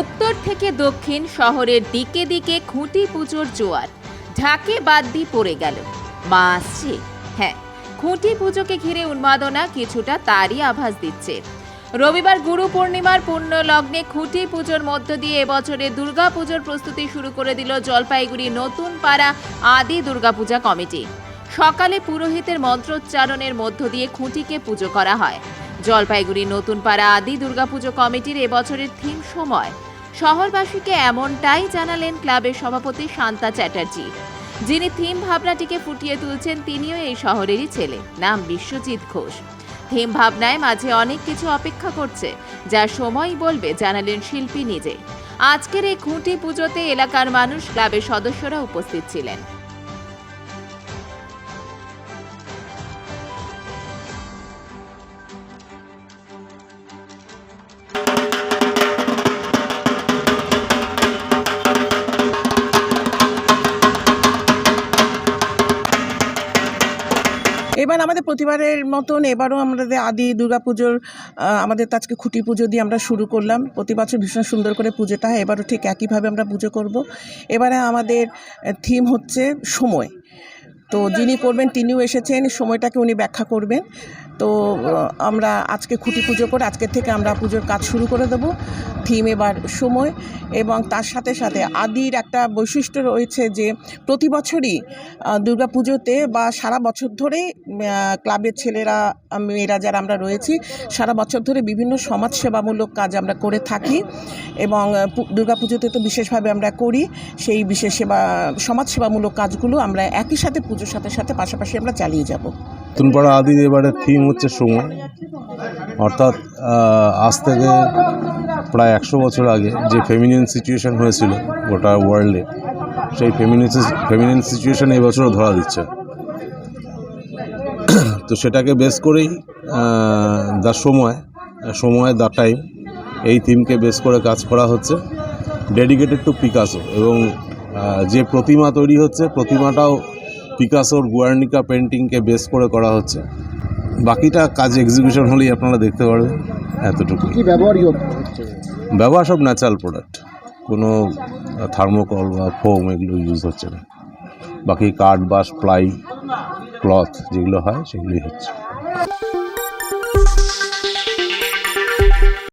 উত্তর থেকে দক্ষিণ শহরের দিকে দিকে খুঁটি পুজোর জোয়ার। ঢাকে বাদ্যি পড়ে গেল। মা আসছে। হ্যাঁ খুঁটি পুজোকে ঘিরে উন্মাদনা কিছুটা তারই আভাস দিচ্ছে। রবিবার গুরু পূর্ণিমার পূর্ণ লগ্নে খুঁটি পুজোর মধ্য দিয়ে এবছরে দুর্গা পুজোর প্রস্তুতি শুরু করে দিল জলপাইগুড়ি নতুন পাড়া আদি দুর্গাপূজা কমিটি। সকালে পুরোহিতের মন্ত্রোচ্চারণের মধ্য দিয়ে খুঁটিকে পুজো করা হয়। জলপাইগুড়ি নতুন পাড়া আদি দুর্গাপুজো কমিটির এবছরের থিম সময়। শহরবাসীকে এমনটাই জানালেন ক্লাবের সভাপতি শান্তা চ্যাটার্জি। যিনি থিম ভাবনাটিকে ফুটিয়ে তুলছেন, তিনিও এই শহরেরই ছেলে, নাম বিশ্বজিৎ ঘোষ। থিম ভাবনায় মাঝে অনেক কিছু অপেক্ষা করছে, যা সময়ই বলবে জানালেন শিল্পী নিজে। আজকের এই খুঁটি পুজোতে এলাকার মানুষ ক্লাবের সদস্যরা উপস্থিত ছিলেন। এবার আমাদের প্রতিবারের মতন এবারও আমাদের আদি দুর্গাপুজোর আহ, আমাদের তো আজকে খুঁটি পুজো দিয়ে আমরা শুরু করলাম। প্রতি বছর ভীষণ সুন্দর করে পুজোটা হয়। এবারও ঠিক একইভাবে আমরা পুজো করব। এবারে আমাদের থিম হচ্ছে সময়। তো যিনি করবেন তিনিও এসেছেন সময়টাকে উনি ব্যাখ্যা করবেন। তো আমরা আজকে খুঁটি পুজো করে আজকের থেকে আমরা পুজোর কাজ শুরু করে দেব থিম এবার সময়। এবং তার সাথে সাথে আদির একটা বৈশিষ্ট্য রয়েছে যে প্রতি বছরই দুর্গা পুজোতে বা সারা বছর ধরে ক্লাবের ছেলেরা মেয়েরা যারা আমরা রয়েছি সারা বছর ধরে বিভিন্ন সমাজসেবামূলক কাজ আমরা করে থাকি। এবং দুর্গা পুজোতে তো বিশেষভাবে আমরা করি সেই বিশেষ সেবা সমাজসেবামূলক কাজগুলো আমরা একই সাথে পুজোর সাথে সাথে পাশাপাশি আমরা চালিয়ে যাব। নতুনপাড়া আদি এবারে থিম হচ্ছে সময় অর্থাৎ আজ থেকে প্রায় একশো বছর আগে যে ফেমিনিন সিচুয়েশন হয়েছিল গোটা ওয়ার্ল্ডে সেই ফেমিনিন ফেমিনিন সিচুয়েশন এই বছরও ধরা দিচ্ছে। তো সেটাকে বেস করেই দ্য সময় সময় দ্য টাইম এই থিমকে বেস করে কাজ করা হচ্ছে। ডেডিকেটেড টু পিকাসো এবং যে প্রতিমা তৈরি হচ্ছে, প্রতিমাটাও পিকাসোর গুয়ার্নিকা পেন্টিংকে বেস করে করা হচ্ছে। বাকিটা কাজ এক্সিবিশন হলেই আপনারা দেখতে পারবেন এতটুকু কি ব্যবহারই ব্যবহার সব ন্যাচারাল প্রোডাক্ট কোনো থার্মোকল বা ফোম এগুলো ইউজ হচ্ছে না। বাকি কাঠ বাঁশ প্লাই ক্লথ যেগুলো হয় সেগুলোই হচ্ছে।